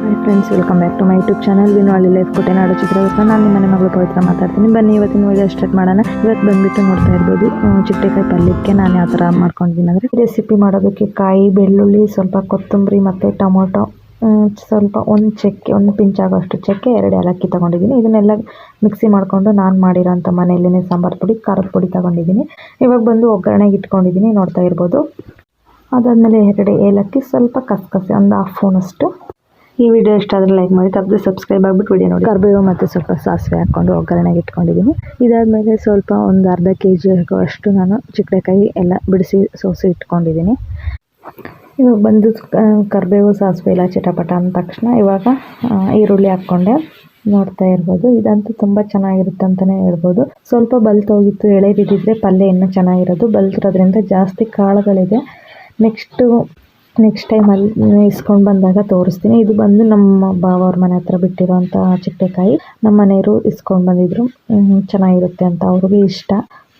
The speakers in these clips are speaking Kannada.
Hi friends welcome back to my YouTube channel ಅಲ್ಲಿ ಲೈಫ್ ನಾಡು ಚಿತ್ರದುರ್ಗ ನಾನು ನಿಮ್ಮ ಮನೆ ಮಗಳು ಪವಿತ್ರ ಮಾತಾಡ್ತೀನಿ. ಬನ್ನಿ, ಇವತ್ತಿನ ವೀಡಿಯೋ ಸ್ಟಾರ್ಟ್ ಮಾಡೋಣ. ಇವತ್ತು ಬಂದುಬಿಟ್ಟು ನೋಡ್ತಾ ಇರ್ಬೋದು ಚಿಟ್ಟೆಕಾಯಿ ಪಲ್ಯಕ್ಕೆ ನಾನು ಯಾವ ಥರ ಮಾಡ್ಕೊಂಡಿದ್ದೀನಿ ಅಂದರೆ ರೆಸಿಪಿ ಮಾಡೋದಕ್ಕೆ ಕಾಯಿ, ಬೆಳ್ಳುಳ್ಳಿ, ಸ್ವಲ್ಪ ಕೊತ್ತಂಬರಿ ಮತ್ತು ಟೊಮೊಟೊ ಸ್ವಲ್ಪ ಒಂದು ಚಕ್ಕೆ, ಒಂದು ಪಿಂಚ್ ಆಗೋಷ್ಟು ಚಕ್ಕೆ, ಎರಡು ಏಲಕ್ಕಿ ತೊಗೊಂಡಿದ್ದೀನಿ. ಇದನ್ನೆಲ್ಲ ಮಿಕ್ಸಿ ಮಾಡಿಕೊಂಡು ನಾನು ಮಾಡಿರೋಂಥ ಮನೆಯಲ್ಲೇ ಸಾಂಬಾರು ಪುಡಿ, ಖಾರದ ಪುಡಿ ತೊಗೊಂಡಿದ್ದೀನಿ. ಇವಾಗ ಬಂದು ಒಗ್ಗರಣೆಗೆ ಇಟ್ಕೊಂಡಿದ್ದೀನಿ, ನೋಡ್ತಾ ಇರ್ಬೋದು. ಅದಾದಮೇಲೆ ಎರಡು ಏಲಕ್ಕಿ ಸ್ವಲ್ಪ ಕಸಕಸೆ, ಒಂದು ಹಾಫ್ ಸ್ಪೂನಷ್ಟು ಈ ವಿಡಿಯೋ ಇಷ್ಟ ಆದರೆ ಲೈಕ್ ಮಾಡಿ, ತಪ್ಪದೆ ಸಬ್ಸ್ಕ್ರೈಬ್ ಆಗಿಬಿಟ್ಟು ವಿಡಿಯೋ ನೋಡಿ. ಕರ್ಬೇವು ಮತ್ತು ಸ್ವಲ್ಪ ಸಾಸಿವೆ ಹಾಕ್ಕೊಂಡು ಒಗ್ಗರಣೆಗೆ ಇಟ್ಕೊಂಡಿದ್ದೀನಿ. ಇದಾದಮೇಲೆ ಸ್ವಲ್ಪ ಒಂದು ಅರ್ಧ ಕೆ ಜಿ ಅಷ್ಟು ನಾನು ಚಿಕ್ಕಡೆಕಾಯಿ ಎಲ್ಲ ಬಿಡಿಸಿ ಸೋಸಿ ಇಟ್ಕೊಂಡಿದ್ದೀನಿ. ಇವಾಗ ಬಂದು ಕರ್ಬೇವು, ಸಾಸಿವೆ ಎಲ್ಲ ಚಿಟಪಟ ಅಂದ ತಕ್ಷಣ ಇವಾಗ ಈರುಳ್ಳಿ ಹಾಕ್ಕೊಂಡೆ. ನೋಡ್ತಾ ಇರ್ಬೋದು. ಇದಂತೂ ತುಂಬ ಚೆನ್ನಾಗಿರುತ್ತೆ ಅಂತಲೇ ಹೇಳ್ಬೋದು. ಸ್ವಲ್ಪ ಬಲ್ತೋಗಿತ್ತು, ಎಳೆ ಬಿದ್ದಿದ್ರೆ ಪಲ್ಯ ಇನ್ನೂ ಚೆನ್ನಾಗಿರೋದು. ಬಲ್ತಿರೋದ್ರಿಂದ ಜಾಸ್ತಿ ಕಾಳುಗಳಿದೆ. ನೆಕ್ಸ್ಟು ನೆಕ್ಸ್ಟ್ ಟೈಮ್ ಅಲ್ಲಿ ಇಸ್ಕೊಂಡು ಬಂದಾಗ ತೋರಿಸ್ತೀನಿ. ಇದು ಬಂದು ನಮ್ಮ ಬಾವವ್ರ ಮನೆ ಹತ್ರ ಬಿಟ್ಟಿರೋಂಥ ಚಿಟ್ಟೆಕಾಯಿ. ನಮ್ಮ ಮನೆಯವರು ಇಸ್ಕೊಂಡು ಬಂದಿದ್ರು. ಚೆನ್ನಾಗಿರುತ್ತೆ ಅಂತ ಅವ್ರಿಗೆ ಇಷ್ಟ.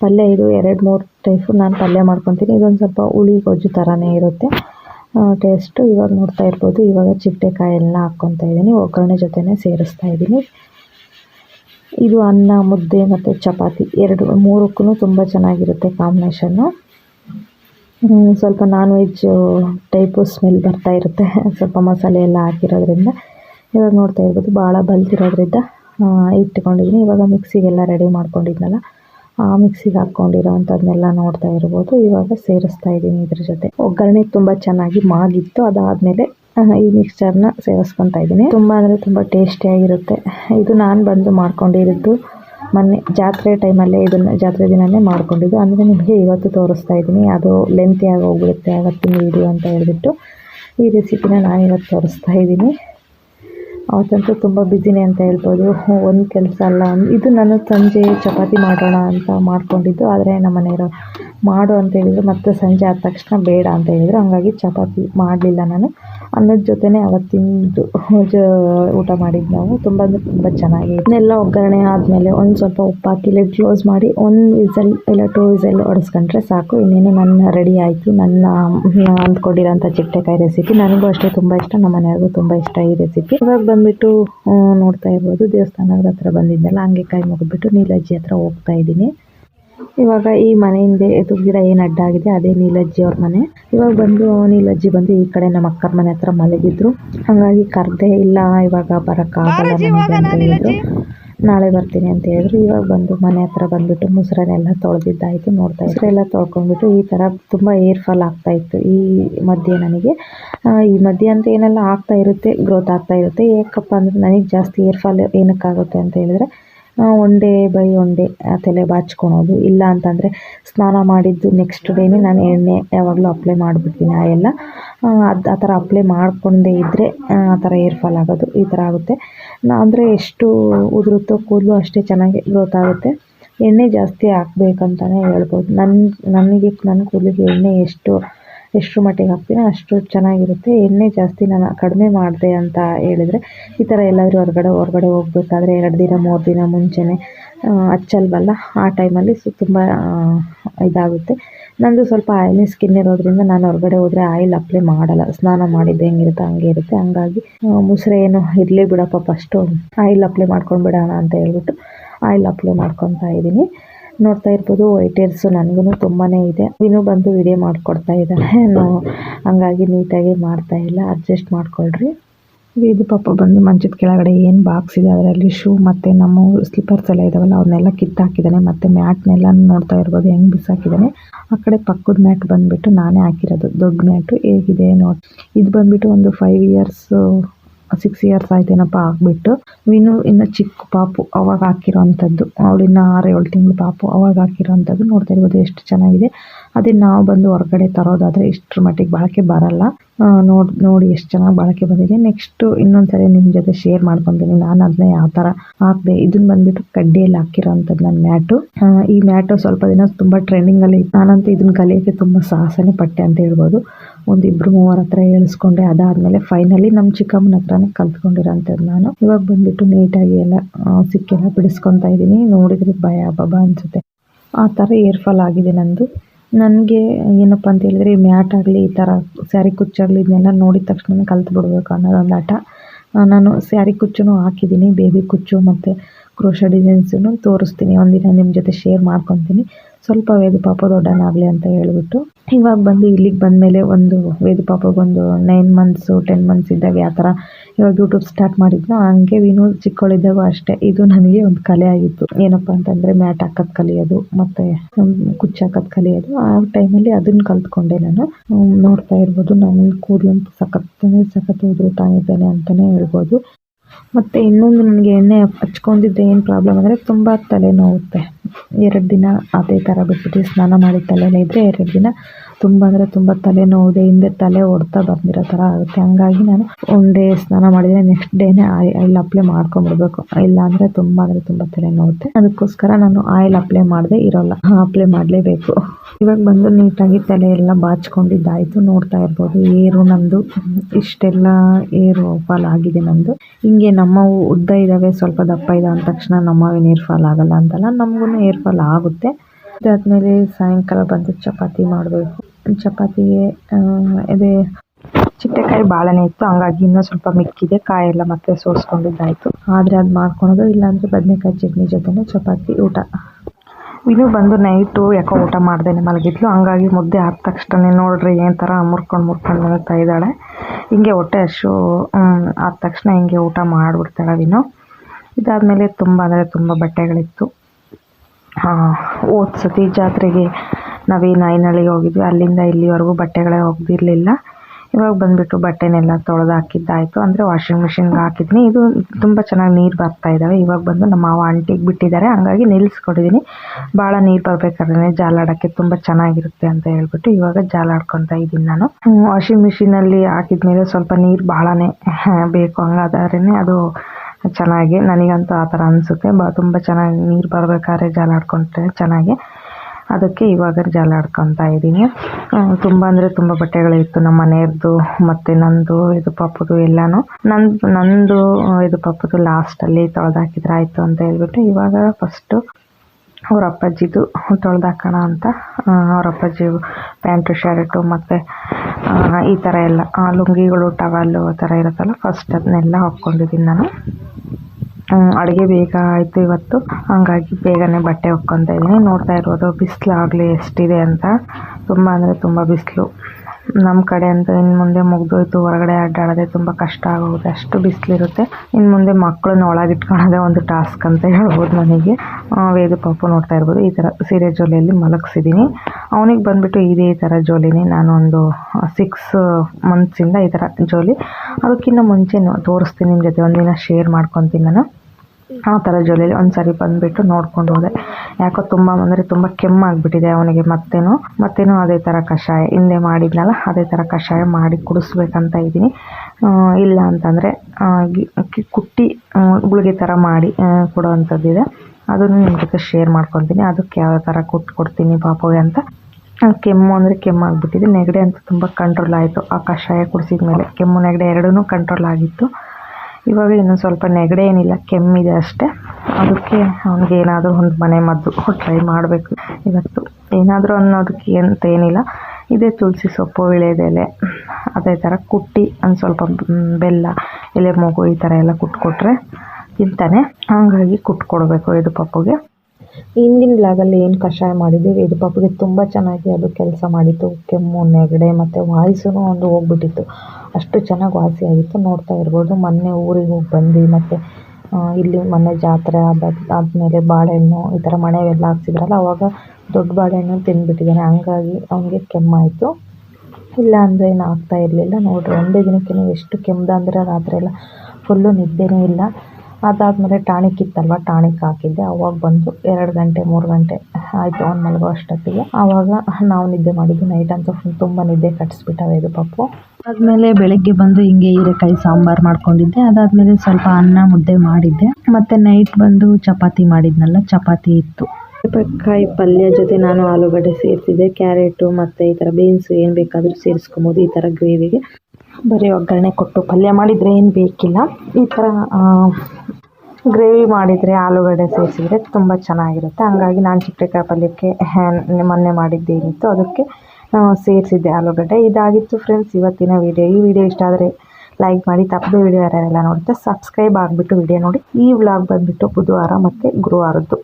ಪಲ್ಯ ಇದು ಎರಡು, ಮೂರು ಟೈಪು ನಾನು ಪಲ್ಯ ಮಾಡ್ಕೊತೀನಿ. ಇದೊಂದು ಸ್ವಲ್ಪ ಹುಳಿ ಗೊಜ್ಜು ಥರನೇ ಇರುತ್ತೆ. ಟೇಸ್ಟು ಇವಾಗ ನೋಡ್ತಾ ಇರ್ಬೋದು. ಇವಾಗ ಚಿಟ್ಟೆಕಾಯಿ ಎಲ್ಲ ಹಾಕ್ಕೊತಾ ಇದ್ದೀನಿ. ಒಗ್ಗರಣೆ ಜೊತೆನೇ ಸೇರಿಸ್ತಾ ಇದ್ದೀನಿ. ಇದು ಅನ್ನ, ಮುದ್ದೆ ಮತ್ತು ಚಪಾತಿ. ಎರಡು ಮೂರಕ್ಕೂ ತುಂಬ ಚೆನ್ನಾಗಿರುತ್ತೆ ಕಾಂಬಿನೇಷನ್ನು ಸ್ವಲ್ಪ ನಾನ್ ವೆಜ್ ಟೈಪು ಸ್ಮೆಲ್ ಬರ್ತಾ ಇರುತ್ತೆ. ಸ್ವಲ್ಪ ಮಸಾಲೆ ಎಲ್ಲ ಹಾಕಿರೋದ್ರಿಂದ. ಇವಾಗ ನೋಡ್ತಾ ಇರ್ಬೋದು ಭಾಳ ಬಲ್ತಿರೋದ್ರಿಂದ ಇಟ್ಕೊಂಡಿದ್ದೀನಿ ಇವಾಗ ಮಿಕ್ಸಿಗೆಲ್ಲ ರೆಡಿ ಮಾಡ್ಕೊಂಡಿದ್ನಲ್ಲ, ಆ ಮಿಕ್ಸಿಗೆ ಹಾಕ್ಕೊಂಡಿರೋ ನೋಡ್ತಾ ಇರ್ಬೋದು. ಇವಾಗ ಸೇರಿಸ್ತಾ ಇದ್ದೀನಿ ಇದ್ರ ಜೊತೆ. ಒಗ್ಗರಣೆ ತುಂಬ ಚೆನ್ನಾಗಿ ಮಾಗಿತ್ತು. ಅದಾದಮೇಲೆ ಈ ಮಿಕ್ಸ್ಚರ್ನ ಸೇರಿಸ್ಕೊತಾ ಇದ್ದೀನಿ ತುಂಬ ಅಂದರೆ ತುಂಬ ಟೇಸ್ಟಿಯಾಗಿರುತ್ತೆ ಇದು ನಾನು ಬಂದು ಮಾಡ್ಕೊಂಡಿರೋದು ಮೊನ್ನೆ ಜಾತ್ರೆ ಟೈಮಲ್ಲೇ ಇದನ್ನು, ಜಾತ್ರೆ ದಿನವೇ ಮಾಡಿಕೊಂಡಿದ್ದು. ಅಂದರೆ ನಿಮಗೆ ಇವತ್ತು ತೋರಿಸ್ತಾ ಇದ್ದೀನಿ. ಅದು ಲೆಂತಿಯಾಗಿ ಹೋಗ್ಬಿಡುತ್ತೆ ಅವತ್ತಿನ ವೀಡಿಯೋ ಅಂತ ಹೇಳಿಬಿಟ್ಟು. ಈ ರೆಸಿಪಿನ ನಾನು ಇವತ್ತು ತೋರಿಸ್ತಾ ಇದ್ದೀನಿ. ಅವತ್ತಂತೂ ತುಂಬ ಬ್ಯುಸಿನೇ ಅಂತ ಹೇಳ್ಬೋದು. ಒಂದು ಕೆಲಸ ಅಲ್ಲ. ಇದು ನಾನು ಸಂಜೆ ಚಪಾತಿ ಮಾಡೋಣ ಅಂತ ಮಾಡ್ಕೊಂಡಿದ್ದು. ಆದರೆ ನಮ್ಮ ಮನೆಯವರು ಮಾಡು ಅಂತ ಹೇಳಿದ್ರು, ಮತ್ತೆ ಸಂಜೆ ಆದ ತಕ್ಷಣ ಬೇಡ ಅಂತ ಹೇಳಿದ್ರು. ಹಂಗಾಗಿ ಚಪಾತಿ ಮಾಡಲಿಲ್ಲ ನಾನು. ಅನ್ನದ ಜೊತೆನೇ ಅವತ್ತಿಂದು ಊಟ ಮಾಡಿದ್ದು ನಾವು. ತುಂಬ ಅಂದರೆ ತುಂಬ ಚೆನ್ನಾಗಿ ಇದನ್ನೆಲ್ಲ ಒಗ್ಗರಣೆ ಆದಮೇಲೆ ಒಂದು ಸ್ವಲ್ಪ ಉಪ್ಪು ಹಾಕಿ ಕ್ಲೋಸ್ ಮಾಡಿ ಒಂದು ವಿಸಲ್ ಇಲ್ಲ ಟೂ ವಿಸಲ್ ಹೊಡೆಸ್ಕೊಂಡ್ರೆ ಸಾಕು. ಇನ್ನೇನು ನನ್ನ ರೆಡಿ ಆಯಿತು. ನನ್ನ ಅಂದ್ಕೊಂಡಿರೋಂಥ ಚಿಟ್ಟೆಕಾಯಿ ರೆಸಿಪಿ ನನಗೂ ಅಷ್ಟೇ ತುಂಬ ಇಷ್ಟ. ನಮ್ಮ ಮನೆಯವ್ರಿಗೂ ತುಂಬ ಇಷ್ಟ ಈ ರೆಸಿಪಿ ಇವಾಗ ಬಂದುಬಿಟ್ಟು ನೋಡ್ತಾ ಇರ್ಬೋದು. ದೇವಸ್ಥಾನದ ಹತ್ರ ಬಂದಿದ್ದೆಲ್ಲ ಹಂಗೆ ಕೈ ಮುಗಿದ್ಬಿಟ್ಟು ನೀಲಜ್ಜಿ ಹತ್ರ ಹೋಗ್ತಾ ಇದ್ದೀನಿ. ಇವಾಗ ಈ ಮನೆ ಹಿಂದೆ ಇದು ಗಿಡ ಏನು ಅಡ್ಡ ಆಗಿದೆ ಅದೇ ನೀಲಜ್ಜಿ ಅವ್ರ ಮನೆ. ಇವಾಗ ಬಂದು ನೀಲಜ್ಜಿ ಬಂದು ಈ ಕಡೆ ನಮ್ಮ ಅಕ್ಕರ ಮನೆ ಹತ್ರ ಮಲಗಿದ್ರು. ಹಾಗಾಗಿ ಕರ್ದೆ ಇಲ್ಲ ಇವಾಗ ಬರೋಕ್ಕಾಗಲ್ಲ ಅಂತ ಹೇಳಿದ್ರು. ನಾಳೆ ಬರ್ತೀನಿ ಅಂತ ಹೇಳಿದ್ರು. ಇವಾಗ ಬಂದು ಮನೆ ಹತ್ರ ಬಂದ್ಬಿಟ್ಟು ಮೊಸರನ್ನೆಲ್ಲ ತೊಳೆದಿದ್ದಾಯಿತು ನೋಡ್ತಾ ಇದ್ರು. ಎಲ್ಲ ತೊಳ್ಕೊಂಡ್ಬಿಟ್ಟು ಈ ಥರ ತುಂಬ ಏರ್ ಫಾಲ್ ಆಗ್ತಾ ಇತ್ತು ಈ ಮಧ್ಯೆ ನನಗೆ. ಈ ಮಧ್ಯೆ ಅಂತ ಏನೆಲ್ಲ ಆಗ್ತಾ ಇರುತ್ತೆ ಗ್ರೋತ್ ಆಗ್ತಾ ಇರುತ್ತೆ. ಏಕಪ್ಪ ಅಂದರೆ ನನಗೆ ಜಾಸ್ತಿ ಏರ್ ಫಾಲ್ ಏನಕ್ಕಾಗುತ್ತೆ ಅಂತ ಹೇಳಿದ್ರೆ one day by one day ತಲೆ ಬಾಚ್ಕೊಳೋದು ಇಲ್ಲ ಅಂತಂದರೆ ಸ್ನಾನ ಮಾಡಿದ್ದು ನೆಕ್ಸ್ಟ್ ಡೇನೇ ನಾನು ಎಣ್ಣೆ ಯಾವಾಗಲೂ ಅಪ್ಲೈ ಮಾಡಿಬಿಡ್ತೀನಿ ಆ ಎಲ್ಲ. ಅದು ಆ ಥರ ಅಪ್ಲೈ ಮಾಡಿಕೊಂಡೇ ಇದ್ದರೆ ಆ ಥರ ಏರ್ ಫಾಲ್ ಆಗೋದು ಈ ಥರ ಆಗುತ್ತೆ. ನಾ, ಅಂದರೆ ಎಷ್ಟು ಉದುರುತ್ತೋ ಕೂದಲು ಅಷ್ಟೇ ಚೆನ್ನಾಗಿ ಗ್ರೋತ್ ಆಗುತ್ತೆ. ಎಣ್ಣೆ ಜಾಸ್ತಿ ಹಾಕ್ಬೇಕಂತಲೇ ಹೇಳ್ಬೋದು. ನನ್ನ ನನಗೆ ನನ್ನ ಕೂದಲಿಗೆ ಎಣ್ಣೆ ಎಷ್ಟು ಎಷ್ಟು ಮಟ್ಟಿಗೆ ಹಾಕ್ತೀನಿ ಅಷ್ಟು ಚೆನ್ನಾಗಿರುತ್ತೆ. ಎಣ್ಣೆ ಜಾಸ್ತಿ ನಾನು ಕಡಿಮೆ ಮಾಡಿದೆ ಅಂತ ಹೇಳಿದರೆ ಈ ಥರ ಎಲ್ಲಾದರೂ ಹೊರಗಡೆ ಹೊರಗಡೆ ಹೋಗ್ಬೇಕಾದ್ರೆ ಎರಡು ದಿನ, ಮೂರು ದಿನ ಮುಂಚೆಯೇ ಹಚ್ಚಲ್ವಲ್ಲ ಆ ಟೈಮಲ್ಲಿ ಸೊ ತುಂಬ ಇದಾಗುತ್ತೆ. ನಂದು ಸ್ವಲ್ಪ ಆಯಿಲಿ, ಸ್ಕಿನ್ ಇರೋದ್ರಿಂದ ನಾನು ಹೊರಗಡೆ ಹೋದರೆ ಆಯಿಲ್ ಅಪ್ಲೈ ಮಾಡಲ್ಲ. ಸ್ನಾನ ಮಾಡಿದ್ದು, ಹೆಂಗಿರುತ್ತೆ ಹಂಗೆ ಇರುತ್ತೆ. ಹಂಗಾಗಿ ಮುಸ್ರೆ ಏನು ಇರಲಿ ಬಿಡಪ್ಪ ಫಸ್ಟು. ಆಯಿಲ್ ಅಪ್ಲೈ ಮಾಡ್ಕೊಂಡು ಬಿಡೋಣ ಅಂತ ಹೇಳ್ಬಿಟ್ಟು ಆಯಿಲ್ ಅಪ್ಲೈ ಮಾಡ್ಕೊತಾ ಇದ್ದೀನಿ. ನೋಡ್ತಾ ಇರ್ಬೋದು ವೈಟ್ ಏರ್ಸು ನನಗೂ ತುಂಬಾ ಇದೆ. ಇನ್ನೂ ಬಂದು ವಿಡಿಯೋ ಮಾಡಿಕೊಡ್ತಾ ಇದ್ದಾನೆ. ನಾವು ಹಂಗಾಗಿ ನೀಟಾಗಿ ಮಾಡ್ತಾ ಇಲ್ಲ. ಅಡ್ಜಸ್ಟ್ ಮಾಡ್ಕೊಳ್ರಿ. ಇದು ಪಾಪ ಬಂದು ಮಂಚದ ಕೆಳಗಡೆ ಏನು ಬಾಕ್ಸ್ ಇದೆ, ಅದರಲ್ಲಿ ಶೂ ಮತ್ತು ನಮ್ಮ ಸ್ಲಿಪ್ಪರ್ಸ್ ಎಲ್ಲ ಇದಾವಲ್ಲ ಅವನ್ನೆಲ್ಲ ಕಿತ್ತಾಕಿದ್ದಾನೆ. ಮತ್ತು ಮ್ಯಾಟ್ನೆಲ್ಲ ನೋಡ್ತಾ ಇರ್ಬೋದು, ಹೆಂಗೆ ಬಿಸಾಕಿದ್ದಾನೆ. ಆ ಕಡೆ ಪಕ್ಕದ ಮ್ಯಾಟ್ ಬಂದುಬಿಟ್ಟು ನಾನೇ ಹಾಕಿರೋದು. ದೊಡ್ಡ ಮ್ಯಾಟು ಹೇಗಿದೆ ನೋಡಿ ಇದು ಬಂದುಬಿಟ್ಟು ಒಂದು ಫೈವ್ ಇಯರ್ಸು ಸಿಕ್ಸ್ ಇಯರ್ಸ್ ಆಯ್ತೇನಪ್ಪ ಆಗ್ಬಿಟ್ಟು. ವಿನು ಇನ್ನು ಚಿಕ್ಕ ಪಾಪು ಅವಾಗ ಹಾಕಿರೋ ಅಂಥದ್ದು ಅವಳಿನ್ನ ಆರು, ಏಳು ತಿಂಗಳು ಪಾಪು ಅವಾಗ ಹಾಕಿರೋ ಅಂಥದ್ದು ನೋಡ್ತಾ ಇರ್ಬೋದು ಎಷ್ಟು ಚೆನ್ನಾಗಿದೆ. ಅದೇ ನಾವು ಬಂದು ಹೊರಗಡೆ ತರೋದಾದರೆ ಇಷ್ಟರ ಮಟ್ಟಿಗೆ ಬಾಳಿಕೆ ಬರಲ್ಲ. ನೋಡಿ ನೋಡಿ ಎಷ್ಟು ಚೆನ್ನಾಗಿ ಬಾಳಿಕೆ ಬಂದಿದೆ. ನೆಕ್ಸ್ಟ್ ಇನ್ನೊಂದು ಸರಿ ನಿಮ್ಮ ಜೊತೆ ಶೇರ್ ಮಾಡ್ಕೊತೀನಿ. ನಾನು ಅದನ್ನ ಯಾವ ಥರ ಹಾಕಿದೆ ಇದನ್ನ ಬಂದ್ಬಿಟ್ಟು ಕಡ್ಡಿಯಲ್ಲಿ ಹಾಕಿರೋ ಅಂಥದ್ದು ನನ್ನ ಮ್ಯಾಟು ಈ ಮ್ಯಾಟು ಸ್ವಲ್ಪ ದಿನ ತುಂಬ ಟ್ರೆಂಡಿಂಗಲ್ಲಿ ಅಲ್ಲಿ ನಾನಂತೂ ಇದನ್ನ ಕಲಿಯೋಕ್ಕೆ ತುಂಬ ಸಾಹಸನೇ ಪಟ್ಟೆ ಅಂತ ಹೇಳ್ಬೋದು. ಒಂದು ಇಬ್ರು ಮೂವರ ಹತ್ರ ಹೇಳಿಸ್ಕೊಂಡೆ. ಅದಾದ್ಮೇಲೆ ಫೈನಲಿ ನಮ್ಮ ಚಿಕ್ಕಮ್ಮನ ಹತ್ರನೇ ಕಲ್ತ್ಕೊಂಡಿರೋಂಥದ್ದು ನಾನು. ಇವಾಗ ಬಂದ್ಬಿಟ್ಟು ನೀಟಾಗಿ ಎಲ್ಲ ಸಿಕ್ಕೆಲ್ಲ ಬಿಡಿಸ್ಕೊತಾ ಇದ್ದೀನಿ ನೋಡಿದ್ರೆ ಭಯ ಬಬ ಅನ್ಸುತ್ತೆ. ಆ ಥರ ಏರ್ ಫಾಲ್ ಆಗಿದೆ ನಂದು. ನನಗೆ ಏನಪ್ಪ ಅಂತ ಹೇಳಿದ್ರೆ ಈ ಮ್ಯಾಟ್ ಆಗಲಿ, ಈ ಥರ ಸ್ಯಾರಿ ಕುಚ್ಚಾಗಲಿ ಇದನ್ನೆಲ್ಲ ನೋಡಿದ ತಕ್ಷಣ ಕಲ್ತು ಬಿಡಬೇಕು ಅನ್ನೋದೊಂದು ಆಟ. ನಾನು ಸ್ಯಾರಿ ಕುಚ್ಚು ಹಾಕಿದ್ದೀನಿ ಬೇಬಿ ಕುಚ್ಚು ಮತ್ತು ಕ್ರೋಶ ಡಿಸೈನ್ಸನ್ನು ತೋರಿಸ್ತೀನಿ. ಒಂದಿನ ನಿಮ್ಮ ಜೊತೆ ಶೇರ್ ಮಾಡ್ಕೊತೀನಿ. ಸ್ವಲ್ಪ ವೇದು ಪಾಪ ದೊಡ್ಡನಾಗಲಿ ಅಂತ ಹೇಳ್ಬಿಟ್ಟು ಇವಾಗ ಬಂದು ಇಲ್ಲಿಗೆ ಬಂದಮೇಲೆ ಒಂದು ವೇದು ಪಾಪಗೊಂದು ನೈನ್ ಮಂತ್ಸು ಟೆನ್ ಮಂತ್ಸ್ ಇದ್ದಾಗ ಯಾವ ಥರ ಇವಾಗ ಯೂಟ್ಯೂಬ್ ಸ್ಟಾರ್ಟ್ ಮಾಡಿದ್ನೋ ಹಂಗೆ ವಿನು ಚಿಕ್ಕವಳಿದ್ದಾಗೂ ಅಷ್ಟೇ. ಇದು ನನಗೆ ಒಂದು ಕಲೆ ಆಗಿತ್ತು. ಏನಪ್ಪ ಅಂತಂದರೆ ಮ್ಯಾಟ್ ಹಾಕೋದು ಕಲಿಯೋದು ಮತ್ತು ಕುಚ್ಚು ಹಾಕೋದು ಕಲಿಯೋದು ಆ ಟೈಮಲ್ಲಿ ಅದನ್ನು ಕಲ್ತ್ಕೊಂಡೆ ನಾನು. ನೋಡ್ತಾ ಇರ್ಬೋದು. ನನ್ನ ಕೂದಲಂತೂ ಸಖತ್ತನೇ ಸಖತ್ ಉದುರುತ್ತಾ ಇದ್ದಾನೆ ಅಂತಲೇ ಹೇಳ್ಬೋದು. ಮತ್ತು ಇನ್ನೊಂದು ನನಗೆ ಎಣ್ಣೆ ಹಚ್ಕೊಂಡಿದ್ದು, ಏನು ಪ್ರಾಬ್ಲಮ್ ಅಂದರೆ ತುಂಬ ತಲೆನೋವುತ್ತೆ. ಎರಡು ದಿನ ಅದೇ ಥರ ಬಿಟ್ಬಿಟ್ಟು ಸ್ನಾನ ಮಾಡಿ ತಲೆನೇ ಇದ್ದರೆ ಎರಡು ದಿನ ತುಂಬ ಅಂದರೆ ತುಂಬ ತಲೆನೋವಿದೆ, ಹಿಂದೆ ತಲೆ ಹೊಡ್ತಾ ಬಂದಿರೋ ಥರ ಆಗುತ್ತೆ. ಹಂಗಾಗಿ ನಾನು ಒನ್ ಡೇ ಸ್ನಾನ ಮಾಡಿದರೆ ನೆಕ್ಸ್ಟ್ ಡೇನೇ ಆಯ್ ಆಯಿಲ್ ಅಪ್ಲೈ ಮಾಡ್ಕೊಂಡ್ಬಿಡ್ಬೇಕು. ಇಲ್ಲ ತುಂಬಾ ತುಂಬ ಅಂದರೆ ತುಂಬ ತಲೆನೋವುತ್ತೆ. ಅದಕ್ಕೋಸ್ಕರ ನಾನು ಆಯಿಲ್ ಅಪ್ಲೈ ಮಾಡದೆ ಇರೋಲ್ಲ. ಅಪ್ಲೈ ಮಾಡಲೇಬೇಕು. ಇವಾಗ ಬಂದು ನೀಟಾಗಿ ತಲೆ ಎಲ್ಲ ಬಾಚ್ಕೊಂಡಿದ್ದಾಯಿತು. ನೋಡ್ತಾ ಇರ್ಬೋದು, ಏರು ನಂದು. ಇಷ್ಟೆಲ್ಲ ಏರು ಫಾಲ್ ಆಗಿದೆ ನಂದು. ಹಿಂಗೆ ನಮ್ಮವು ಉದ್ದ ಇದ್ದಾವೆ, ಸ್ವಲ್ಪ ದಪ್ಪ ಇದೆ ಅಂದ ತಕ್ಷಣ ನಮ್ಮವೇ ಏರ್ ಫಾಲ್ ಆಗಲ್ಲ ಅಂತಲ್ಲ ನಮಗೂ ಏರ್ ಫಾಲ್ ಆಗುತ್ತೆ. ಅದಾದಮೇಲೆ ಸಾಯಂಕಾಲ ಬಂದು ಚಪಾತಿ ಮಾಡಬೇಕು. ಚಪಾತಿಗೆ ಅದೇ ಚಿಟ್ಟೆಕಾಯಿ ಬಾಳೆನೇ ಇತ್ತು. ಹಂಗಾಗಿ ಇನ್ನೂ ಸ್ವಲ್ಪ ಮಿಕ್ಕಿದೆ. ಕಾಯೆಲ್ಲ ಮತ್ತೆ ಸೋಸ್ಕೊಂಡಿದ್ದಾಯಿತು. ಆದರೆ ಅದು ಮಾಡ್ಕೊಳೋದು ಇಲ್ಲಾಂದರೆ ಬದನೆಕಾಯಿ ಚಟ್ನಿ ಜೊತೆನೇ ಚಪಾತಿ, ಊಟ. ವಿನು ಬಂದು ನೈಟು ಯಾಕೋ ಊಟ ಮಾಡ್ದೇನೆ ಮಲಗಿದ್ಲು. ಹಂಗಾಗಿ ಮುದ್ದೆ ಆದ ತಕ್ಷಣ ನೋಡ್ರಿ ಏನು ಥರ ಮುರ್ಕೊಂಡು ಮುರ್ಕೊಂಡು ಮಲಗ್ತಾ ಇದ್ದಾಳೆ. ಹಿಂಗೆ ಹೊಟ್ಟೆ ಹಸು ಆದ ತಕ್ಷಣ ಹಿಂಗೆ ಊಟ ಮಾಡಿಬಿಡ್ತಾಳೆ ವಿನು. ಇದಾದಮೇಲೆ ತುಂಬ ಅಂದರೆ ತುಂಬ ಬಟ್ಟೆಗಳಿತ್ತು. ಹೋದ ಸತಿ ಜಾತ್ರೆಗೆ ನಾವೇನು ಐನಳ್ಳಿಗೆ ಹೋಗಿದ್ವಿ. ಅಲ್ಲಿಂದ ಇಲ್ಲಿವರೆಗೂ ಬಟ್ಟೆಗಳೇ ಹೋಗ್ದಿರಲಿಲ್ಲ ಇವಾಗ ಬಂದುಬಿಟ್ಟು ಬಟ್ಟೆನೆಲ್ಲ ತೊಳೆದು ಹಾಕಿದ್ದಾಯಿತು. ಅಂದರೆ ವಾಷಿಂಗ್ ಮಿಷಿನ್ಗೆ ಹಾಕಿದ್ನಿ. ಇದು ತುಂಬ ಚೆನ್ನಾಗಿ ನೀರು ಬರ್ತಾ ಇದ್ದಾವೆ ಇವಾಗ ಬಂದು ನಮ್ಮ ಮಾವ ಆಂಟಿಗೆ ಬಿಟ್ಟಿದ್ದಾರೆ. ಹಂಗಾಗಿ ನಿಲ್ಲಿಸ್ಕೊಟ್ಟಿದ್ದೀನಿ ಭಾಳ ನೀರು ಬರಬೇಕಾದ್ರೆ ಜಾಲಾಡೋಕ್ಕೆ ತುಂಬ ಚೆನ್ನಾಗಿರುತ್ತೆ ಅಂತ ಹೇಳ್ಬಿಟ್ಟು ಇವಾಗ ಜಾಲಾಡ್ಕೊತಾ ಇದ್ದೀನಿ ನಾನು. ವಾಷಿಂಗ್ ಮಿಷಿನಲ್ಲಿ ಹಾಕಿದ್ಮೇಲೆ ಸ್ವಲ್ಪ ನೀರು ಭಾಳನೇ ಬೇಕು ಹಂಗಾದ್ರೇ ಅದು ಚೆನ್ನಾಗಿ. ನನಗಂತೂ ಆ ಥರ ಅನಿಸುತ್ತೆ. ಬ, ತುಂಬ ಚೆನ್ನಾಗಿ ನೀರು ಬರಬೇಕಾದ್ರೆ ಜಾಲಾಡ್ಕೊಂಡ್ರೆ ಚೆನ್ನಾಗಿ. ಅದಕ್ಕೆ ಇವಾಗ ಜಾಲಾಡ್ಕೊತಾ ಇದ್ದೀನಿ. ತುಂಬ ಅಂದರೆ ತುಂಬ ಬಟ್ಟೆಗಳಿತ್ತು ನಮ್ಮ ಮನೆಯದ್ದು, ಮತ್ತು ನಂದು ಇದು ಪಪ್ಪದು ಎಲ್ಲನೂ. ನಂದು ನಂದು ಇದು ಪಪ್ಪದು ಲಾಸ್ಟಲ್ಲಿ ತೊಳೆದಾಕಿದ್ರೆ ಆಯಿತು ಅಂತ ಹೇಳ್ಬಿಟ್ಟು ಇವಾಗ ಫಸ್ಟು ಅವ್ರ ಅಪ್ಪಾಜಿದು ತೊಳೆದಾಕೋಣ ಅಂತ ಅವ್ರ ಅಪ್ಪಾಜಿ ಪ್ಯಾಂಟು, ಶರ್ಟು, ಮತ್ತು ಈ ಥರ ಎಲ್ಲ ಲುಂಗಿಗಳು ಟವಲ್ಲು ಆ ಥರ ಇರುತ್ತಲ್ಲ ಫಸ್ಟ್ ಅದನ್ನೆಲ್ಲ ಹಾಕ್ಕೊಂಡಿದ್ದೀನಿ ನಾನು. ಅಡುಗೆ ಬೇಗ ಆಯಿತು ಇವತ್ತು. ಹಾಗಾಗಿ ಬೇಗನೆ ಬಟ್ಟೆ ಒಕ್ಕೊತಾ ಇದ್ದೀನಿ ನೋಡ್ತಾ ಇರ್ಬೋದು, ಬಿಸಿಲಾಗಲಿ ಎಷ್ಟಿದೆ ಅಂತ. ತುಂಬ ಅಂದರೆ ತುಂಬ ಬಿಸಿಲು. ನಮ್ಮ ಕಡೆ ಅಂತ ಇನ್ನು ಮುಂದೆ ಮುಗ್ದೋಯ್ತು, ಹೊರಗಡೆ ಅಡ್ಡಾಡೋದೇ ತುಂಬ ಕಷ್ಟ ಆಗೋಗುತ್ತೆ, ಅಷ್ಟು ಬಿಸಿಲಿರುತ್ತೆ. ಇನ್ನು ಮುಂದೆ ಮಕ್ಕಳನ್ನ ಒಳಗಿಟ್ಕೊಳ್ಳೋದೇ ಒಂದು ಟಾಸ್ಕ್ ಅಂತ ಹೇಳ್ಬೋದು ನನಗೆ ವೇದ ಪಾಪು ನೋಡ್ತಾ ಇರ್ಬೋದು, ಈ ಥರ ಸೀರೆ ಜೋಲಿಯಲ್ಲಿ ಮಲಗಿಸಿದ್ದೀನಿ. ಅವನಿಗೆ ಬಂದುಬಿಟ್ಟು ಇದೇ ಥರ ಜೋಲಿನೇ ನಾನು ಒಂದು ಸಿಕ್ಸ್ ಮಂತ್ಸಿಂದ ಈ ಥರ ಜೋಲಿ. ಅದಕ್ಕಿಂತ ಮುಂಚೆ ತೋರಿಸ್ತೀನಿ ನಿಮ್ಮ ಜೊತೆ ಒಂದಿನ ಶೇರ್ ಮಾಡ್ಕೊತೀನಿ ನಾನು. ಆ ಥರ ಜೊಲೆಲಿ ಒಂದು ಸರಿ ಬಂದುಬಿಟ್ಟು ನೋಡ್ಕೊಂಡು ಹೋದೆ. ಯಾಕೋ ತುಂಬ ಅಂದರೆ ತುಂಬ ಕೆಮ್ಮಾಗ್ಬಿಟ್ಟಿದೆ ಅವನಿಗೆ ಮತ್ತೇನು. ಮತ್ತೇನು ಅದೇ ಥರ ಕಷಾಯ. ಹಿಂದೆ ಮಾಡಿದ್ನಲ್ಲ, ಅದೇ ಥರ ಕಷಾಯ ಮಾಡಿ ಕುಡಿಸ್ಬೇಕಂತ ಇದ್ದೀನಿ. ಇಲ್ಲ ಅಂತಂದರೆ ಕುಟ್ಟಿ ಗುಳಿಗೆ ಥರ ಮಾಡಿ ಕೊಡೋವಂಥದ್ದಿದೆ. ಅದನ್ನು ನಿಮ್ಮ ಜೊತೆ ಶೇರ್ ಮಾಡ್ಕೊತೀನಿ ಅದಕ್ಕೆ ಯಾವ ಥರ ಕೊಟ್ಟು ಕೊಡ್ತೀನಿ ಪಾಪಗೆ ಅಂತ. ಕೆಮ್ಮು ಅಂದರೆ ಕೆಮ್ಮಾಗ್ಬಿಟ್ಟಿದೆ. ನೆಗಡಿ ಅಂತೂ ತುಂಬ ಕಂಟ್ರೋಲ್ ಆಯಿತು. ಆ ಕಷಾಯ ಕುಡಿಸಿದ ಮೇಲೆ ಕೆಮ್ಮು ನೆಗಡಿ ಎರಡೂ ಕಂಟ್ರೋಲ್ ಆಗಿತ್ತು. ಇವಾಗ ಇನ್ನು ಸ್ವಲ್ಪ ನೆಗಡಿ ಏನಿಲ್ಲ, ಕೆಮ್ಮಿದೆ ಅಷ್ಟೇ. ಅದಕ್ಕೆ ಅವ್ನಿಗೆ ಏನಾದರೂ ಒಂದು ಮನೆ ಮದ್ದು ಟ್ರೈ ಮಾಡಬೇಕು. ಇವತ್ತು ಏನಾದರೂ ಅನ್ನೋದಕ್ಕೆ ಅಂತ ಏನಿಲ್ಲ. ಇದೇ ತುಳಸಿ ಸೊಪ್ಪು ವಿಳೆದೆಲೆ ಅದೇ ಥರ ಕುಟ್ಟಿ ಒಂದು ಸ್ವಲ್ಪ ಬೆಲ್ಲ, ಎಲೆ ಮೂಗು ಈ ಥರ ಎಲ್ಲ ಕುಟ್ಕೊಟ್ರೆ ತಿಂತಾನೆ. ಹಾಗಾಗಿ ಕುಟ್ಕೊಡ್ಬೇಕು ಇದು ಪಪ್ಪುಗೆ. ಹಿಂದಿನ ಬ್ಲಾಗಲ್ಲಿ ಏನು ಕಷಾಯ ಮಾಡಿದ್ದೀವಿ? ಇದು ಪಾಪಗೆ ತುಂಬ ಚೆನ್ನಾಗಿ ಅದು ಕೆಲಸ ಮಾಡಿತ್ತು. ಕೆಮ್ಮು, ನೆಗಡೆ ಮತ್ತು ವಾಯ್ಸೂ ಒಂದು ಹೋಗ್ಬಿಟ್ಟಿತ್ತು. ಅಷ್ಟು ಚೆನ್ನಾಗಿ ವಾಸಿ ಆಗಿತ್ತು. ನೋಡ್ತಾ ಇರ್ಬೋದು. ಮೊನ್ನೆ ಊರಿಗೆ ಹೋಗಿ ಬಂದು ಮತ್ತು ಇಲ್ಲಿ ಮೊನ್ನೆ ಜಾತ್ರೆ ಆದ ಆದಮೇಲೆ ಬಾಳೆಹಣ್ಣು ಈ ಥರ ಮನೆಯೆಲ್ಲ ಹಾಕ್ಸಿದ್ರಲ್ಲ, ಅವಾಗ ದೊಡ್ಡ ಬಾಳೆಹಣ್ಣು ತಿಂದುಬಿಟ್ಟಿದ್ದಾನೆ ಹಂಗಾಗಿ ಅವನಿಗೆ ಕೆಮ್ಮಾಯಿತು ಇಲ್ಲ ಅಂದರೆ ಏನು ಆಗ್ತಾ ಇರಲಿಲ್ಲ. ನೋಡ್ರಿ, ಒಂದೇ ದಿನಕ್ಕೆ ಎಷ್ಟು ಕೆಮ್ಮದ ಅಂದರೆ ರಾತ್ರಿ ಎಲ್ಲ ಫುಲ್ಲು ನಿದ್ದೆನೇ ಇಲ್ಲ. ಅದಾದಮೇಲೆ ಟಾನಿಕ್ ಇತ್ತಲ್ವ? ಟಾನಿಕ್ ಹಾಕಿದ್ದೆ. ಅವಾಗ ಬಂದು ಎರಡು ಗಂಟೆ, ಮೂರು ಗಂಟೆ ಆಯಿತು. ಅವ್ನು ಮಲಗೋ ಅಷ್ಟೊತ್ತಿಗೆ. ಆವಾಗ ನಾವು ನಿದ್ದೆ ಮಾಡಿದ್ದು ನೈಟ್ ಅಂತ ಫುಲ್ ತುಂಬ ನಿದ್ದೆ ಕಟ್ಟಿಸ್ಬಿಟ್ಟವೆ ಇದು ಪಪ್ಪು. ಅದಾದಮೇಲೆ ಬೆಳಗ್ಗೆ ಬಂದು ಹಿಂಗೆ ಹೀರೆಕಾಯಿ ಸಾಂಬಾರು ಮಾಡ್ಕೊಂಡಿದ್ದೆ. ಅದಾದಮೇಲೆ ಸ್ವಲ್ಪ ಅನ್ನ ಮುದ್ದೆ ಮಾಡಿದ್ದೆ. ಮತ್ತು ನೈಟ್ ಬಂದು ಚಪಾತಿ ಮಾಡಿದ್ನಲ್ಲ, ಚಪಾತಿ ಇತ್ತು. ಕಾಯಿ ಪಲ್ಯ ಜೊತೆ ನಾನು ಆಲೂಗಡ್ಡೆ ಸೇರಿಸಿದೆ ಕ್ಯಾರೆಟು ಮತ್ತು ಈ ಥರ ಬೀನ್ಸ್ ಏನು ಬೇಕಾದರೂ ಸೇರಿಸ್ಕೊಬೋದು, ಈ ಥರ ಗ್ರೇವಿಗೆ ಬರೀ ಒಗ್ಗರಣೆ ಕೊಟ್ಟು ಪಲ್ಯ ಮಾಡಿದರೆ ಏನು ಬೇಕಿಲ್ಲ. ಈ ಥರ ಗ್ರೇವಿ ಮಾಡಿದರೆ ಆಲೂಗಡ್ಡೆ ಸೇರಿಸಿದರೆ ತುಂಬ ಚೆನ್ನಾಗಿರುತ್ತೆ. ಹಂಗಾಗಿ ನಾನು ಚಿಕ್ಕಕಾಯಿ ಪಲ್ಯಕ್ಕೆ ಮೊನ್ನೆ ಮಾಡಿದ್ದೇನಿತ್ತು ಅದಕ್ಕೆ ಸೇರಿಸಿದ್ದೆ ಆಲೂಗಡ್ಡೆ. ಇದಾಗಿತ್ತು ಫ್ರೆಂಡ್ಸ್ ಇವತ್ತಿನ ವಿಡಿಯೋ ಈ ವಿಡಿಯೋ ಇಷ್ಟ ಆದರೆ ಲೈಕ್ ಮಾಡಿ, ತಪ್ಪದೆ ವಿಡಿಯೋ ಯಾರೆಲ್ಲ ನೋಡುತ್ತೆ ಸಬ್ಸ್ಕ್ರೈಬ್ ಆಗಿಬಿಟ್ಟು ವಿಡಿಯೋ ನೋಡಿ. ಈ ವ್ಲಾಗ್ ಬಂದುಬಿಟ್ಟು ಬುಧವಾರ ಮತ್ತು ಗುರುವಾರದ್ದು.